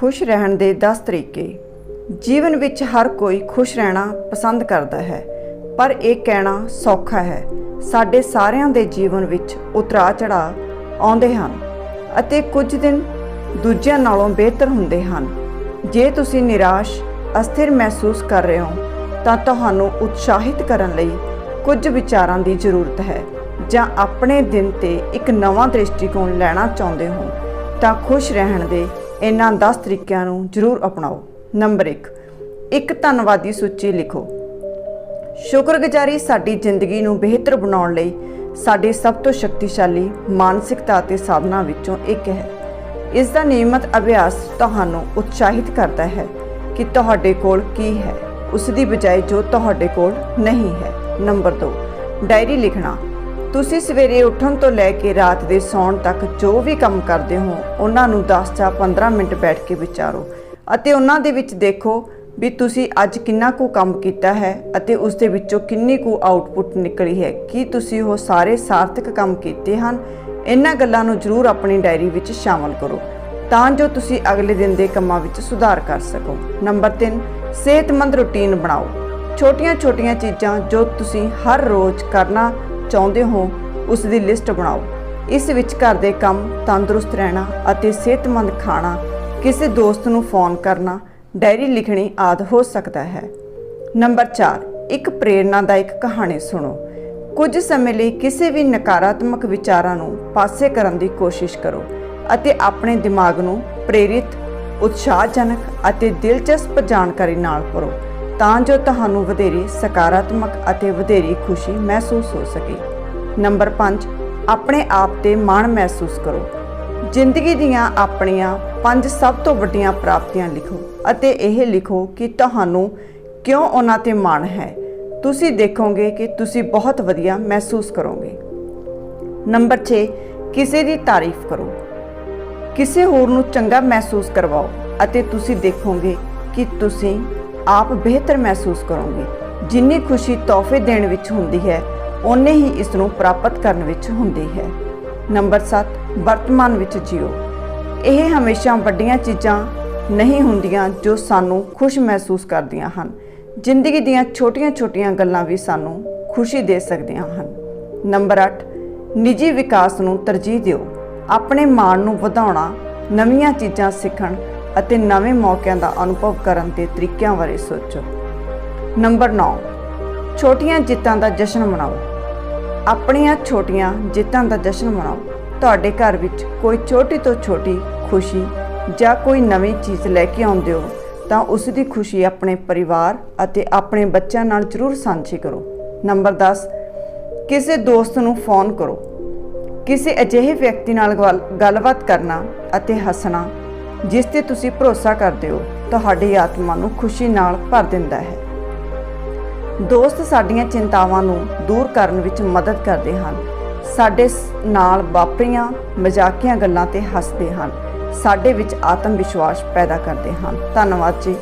ਖੁਸ਼ ਰਹਿਣ ਦੇ 10 ਤਰੀਕੇ। ਜੀਵਨ ਵਿੱਚ ਹਰ ਕੋਈ ਖੁਸ਼ ਰਹਿਣਾ ਪਸੰਦ ਕਰਦਾ ਹੈ, ਪਰ ਇਹ ਕਹਿਣਾ ਸੌਖਾ ਹੈ। ਸਾਡੇ ਸਾਰਿਆਂ ਦੇ ਜੀਵਨ ਵਿੱਚ ਉਤਰਾਅ ਚੜਾਅ ਆਉਂਦੇ ਹਨ ਅਤੇ ਕੁਝ ਦਿਨ ਦੂਜਿਆਂ ਨਾਲੋਂ ਬਿਹਤਰ ਹੁੰਦੇ ਹਨ। ਜੇ ਤੁਸੀਂ ਨਿਰਾਸ਼, ਅਸਥਿਰ ਮਹਿਸੂਸ ਕਰ ਰਹੇ ਹੋ, ਤਾਂ ਤੁਹਾਨੂੰ ਉਤਸ਼ਾਹਿਤ ਕਰਨ ਲਈ ਕੁਝ ਵਿਚਾਰਾਂ ਦੀ ਜ਼ਰੂਰਤ ਹੈ। ਜਾਂ ਆਪਣੇ ਦਿਨ ਤੇ ਇੱਕ ਨਵਾਂ ਦ੍ਰਿਸ਼ਟੀਕੋਣ ਲੈਣਾ ਚਾਹੁੰਦੇ ਹੋ, ਤਾਂ ਖੁਸ਼ ਰਹਿਣ ਦੇ ਇਹਨਾਂ 10 ਤਰੀਕਿਆਂ ਨੂੰ ਜ਼ਰੂਰ ਅਪਣਾਓ। ਨੰਬਰ 1 ਇੱਕ ਧੰਨਵਾਦੀ ਸੂਚੀ ਲਿਖੋ। ਸ਼ੁਕਰਗੁਜ਼ਾਰੀ ਸਾਡੀ ਜ਼ਿੰਦਗੀ ਨੂੰ ਬਿਹਤਰ ਬਣਾਉਣ ਲਈ ਸਾਡੇ ਸਭ ਤੋਂ ਸ਼ਕਤੀਸ਼ਾਲੀ, ਮਾਨਸਿਕਤਾ ਅਤੇ ਸਾਧਨਾ ਵਿੱਚੋਂ ਇੱਕ ਹੈ। ਇਸ ਦਾ ਨਿਯਮਤ ਅਭਿਆਸ ਤੁਹਾਨੂੰ ਉਤਸ਼ਾਹਿਤ ਕਰਦਾ ਹੈ ਕਿ ਤੁਹਾਡੇ ਕੋਲ ਕੀ ਹੈ। ਉਸ ਦੀ ਬਜਾਏ ਜੋ ਤੁਹਾਡੇ ਕੋਲ ਨਹੀਂ ਹੈ। ਨੰਬਰ 2 ਡਾਇਰੀ ਲਿਖਣਾ। ਤੁਸੀਂ ਸਵੇਰੇ ਉੱਠਣ ਤੋਂ ਲੈ ਕੇ ਰਾਤ ਦੇ ਸੌਣ ਤੱਕ ਜੋ ਵੀ ਕੰਮ ਕਰਦੇ ਹੋ, ਉਹਨਾਂ ਨੂੰ 10 ਜਾਂ 15 ਮਿੰਟ ਬੈਠ ਕੇ ਵਿਚਾਰੋ ਅਤੇ ਉਹਨਾਂ ਦੇ ਵਿੱਚ ਦੇਖੋ ਵੀ ਤੁਸੀਂ ਅੱਜ ਕਿੰਨਾ ਕੁ ਕੰਮ ਕੀਤਾ ਹੈ ਅਤੇ ਉਸ ਦੇ ਵਿੱਚੋਂ ਕਿੰਨੀ ਕੁ ਆਊਟਪੁੱਟ ਨਿਕਲੀ ਹੈ। ਕੀ ਤੁਸੀਂ ਉਹ ਸਾਰੇ ਸਾਰਥਕ ਕੰਮ ਕੀਤੇ ਹਨ? ਇਹਨਾਂ ਗੱਲਾਂ ਨੂੰ ਜ਼ਰੂਰ ਆਪਣੀ ਡਾਇਰੀ ਵਿੱਚ ਸ਼ਾਮਲ ਕਰੋ ਤਾਂ ਜੋ ਤੁਸੀਂ ਅਗਲੇ ਦਿਨ ਦੇ ਕੰਮਾਂ ਵਿੱਚ ਸੁਧਾਰ ਕਰ ਸਕੋ। ਨੰਬਰ 3 ਸਿਹਤਮੰਦ ਰੁਟੀਨ ਬਣਾਓ। ਛੋਟੀਆਂ-ਛੋਟੀਆਂ ਚੀਜ਼ਾਂ ਜੋ ਤੁਸੀਂ ਹਰ ਰੋਜ਼ ਕਰਨਾ ਚਾਹੁੰਦੇ ਹੋ, ਉਸ ਦੀ ਲਿਸਟ ਬਣਾਓ। ਇਸ ਵਿੱਚ ਘਰ ਦੇ ਕੰਮ, ਤੰਦਰੁਸਤ ਰਹਿਣਾ ਅਤੇ ਸਿਹਤਮੰਦ ਖਾਣਾ, ਕਿਸੇ ਦੋਸਤ ਨੂੰ ਫੋਨ ਕਰਨਾ, ਡਾਇਰੀ ਲਿਖਣੀ ਆਦ ਹੋ ਸਕਦਾ ਹੈ। ਨੰਬਰ 4 ਇੱਕ ਪ੍ਰੇਰਨਾਦਾਇਕ ਕਹਾਣੀ ਸੁਣੋ। ਕੁਝ ਸਮੇਂ ਲਈ ਕਿਸੇ ਵੀ ਨਕਾਰਾਤਮਕ ਵਿਚਾਰਾਂ ਨੂੰ ਪਾਸੇ ਕਰਨ ਦੀ ਕੋਸ਼ਿਸ਼ ਕਰੋ ਅਤੇ ਆਪਣੇ ਦਿਮਾਗ ਨੂੰ ਪ੍ਰੇਰਿਤ, ਉਤਸ਼ਾਹਜਨਕ ਅਤੇ ਦਿਲਚਸਪ ਜਾਣਕਾਰੀ ਨਾਲ ਭਰੋ ਤਾਂ ਜੋ ਤੁਹਾਨੂੰ ਵਧੇਰੇ ਸਕਾਰਾਤਮਕ ਅਤੇ ਵਧੇਰੀ ਖੁਸ਼ੀ ਮਹਿਸੂਸ ਹੋ ਸਕੇ। ਨੰਬਰ 5 ਆਪਣੇ ਆਪ ਤੇ ਮਾਣ ਮਹਿਸੂਸ ਕਰੋ। ਜ਼ਿੰਦਗੀ ਦੀਆਂ ਆਪਣੀਆਂ ਪੰਜ ਸਭ ਤੋਂ ਵੱਡੀਆਂ ਪ੍ਰਾਪਤੀਆਂ ਲਿਖੋ ਅਤੇ ਇਹ ਲਿਖੋ ਕਿ ਤੁਹਾਨੂੰ ਕਿਉਂ ਉਹਨਾਂ ਤੇ ਮਾਣ ਹੈ। ਤੁਸੀਂ ਦੇਖੋਗੇ ਕਿ ਤੁਸੀਂ ਬਹੁਤ ਵਧੀਆ ਮਹਿਸੂਸ ਕਰੋਗੇ। ਨੰਬਰ 6 ਕਿਸੇ ਦੀ ਤਾਰੀਫ ਕਰੋ। ਕਿਸੇ ਹੋਰ ਨੂੰ ਚੰਗਾ ਮਹਿਸੂਸ ਕਰਵਾਓ ਅਤੇ ਤੁਸੀਂ ਦੇਖੋਗੇ ਕਿ ਤੁਸੀਂ ਆਪ ਬਿਹਤਰ ਮਹਿਸੂਸ ਕਰੋਗੇ। ਜਿੰਨੀ ਖੁਸ਼ੀ ਤੋਹਫੇ ਦੇਣ ਵਿੱਚ ਹੁੰਦੀ ਹੈ, ਓਨੇ ਹੀ ਇਸ ਨੂੰ ਪ੍ਰਾਪਤ ਕਰਨ ਵਿੱਚ ਹੁੰਦੀ ਹੈ। ਨੰਬਰ 7 ਵਰਤਮਾਨ ਵਿੱਚ ਜੀਓ। ਇਹ ਹਮੇਸ਼ਾ ਵੱਡੀਆਂ ਚੀਜ਼ਾਂ ਨਹੀਂ ਹੁੰਦੀਆਂ ਜੋ ਸਾਨੂੰ ਖੁਸ਼ ਮਹਿਸੂਸ ਕਰਦੀਆਂ ਹਨ। ਜ਼ਿੰਦਗੀ ਦੀਆਂ ਛੋਟੀਆਂ-ਛੋਟੀਆਂ ਗੱਲਾਂ ਵੀ ਸਾਨੂੰ ਖੁਸ਼ੀ ਦੇ ਸਕਦੀਆਂ ਹਨ। ਨੰਬਰ 8 ਨਿੱਜੀ ਵਿਕਾਸ ਨੂੰ ਤਰਜੀਹ ਦਿਓ। ਆਪਣੇ ਮਾਣ ਨੂੰ ਵਧਾਉਣਾ, ਨਵੀਆਂ ਚੀਜ਼ਾਂ ਸਿੱਖਣ ਅਤੇ ਨਵੇਂ ਮੌਕਿਆਂ ਦਾ ਅਨੁਭਵ ਕਰਨ ਦੇ ਤਰੀਕਿਆਂ ਬਾਰੇ ਸੋਚੋ। ਨੰਬਰ 9 ਛੋਟੀਆਂ ਜਿੱਤਾਂ ਦਾ ਜਸ਼ਨ ਮਨਾਓ। ਆਪਣੀਆਂ ਛੋਟੀਆਂ ਜਿੱਤਾਂ ਦਾ ਜਸ਼ਨ ਮਨਾਓ। ਤੁਹਾਡੇ ਘਰ ਵਿੱਚ ਕੋਈ ਛੋਟੀ ਤੋਂ ਛੋਟੀ ਖੁਸ਼ੀ ਜਾਂ ਕੋਈ ਨਵੀਂ ਚੀਜ਼ ਲੈ ਕੇ ਆਉਂਦੇ ਹੋ, ਤਾਂ ਉਸ ਦੀ ਖੁਸ਼ੀ ਆਪਣੇ ਪਰਿਵਾਰ ਅਤੇ ਆਪਣੇ ਬੱਚਿਆਂ ਨਾਲ ਜ਼ਰੂਰ ਸਾਂਝੀ ਕਰੋ। ਨੰਬਰ 10 ਕਿਸੇ ਦੋਸਤ ਨੂੰ ਫੋਨ ਕਰੋ। ਕਿਸੇ ਅਜਿਹੇ ਵਿਅਕਤੀ ਨਾਲ ਗੱਲ- ਗੱਲਬਾਤ ਕਰਨਾ ਅਤੇ ਹੱਸਣਾ ਜਿਸ ਤੇ ਤੁਸੀਂ ਭਰੋਸਾ ਕਰਦੇ ਹੋ, ਤੁਹਾਡੀ ਆਤਮਾ ਨੂੰ ਖੁਸ਼ੀ ਨਾਲ ਭਰ ਦਿੰਦਾ ਹੈ। ਦੋਸਤ ਸਾਡੀਆਂ ਚਿੰਤਾਵਾਂ ਨੂੰ ਦੂਰ ਕਰਨ ਵਿੱਚ ਮਦਦ ਕਰਦੇ ਹਨ। ਸਾਡੇ ਨਾਲ ਵਾਪਰੀਆਂ, ਮਜ਼ਾਕੀਆਂ ਗੱਲਾਂ ਤੇ ਹੱਸਦੇ ਹਨ। ਸਾਡੇ ਵਿੱਚ ਆਤਮ ਵਿਸ਼ਵਾਸ ਪੈਦਾ ਕਰਦੇ ਹਨ। ਧੰਨਵਾਦ ਜੀ।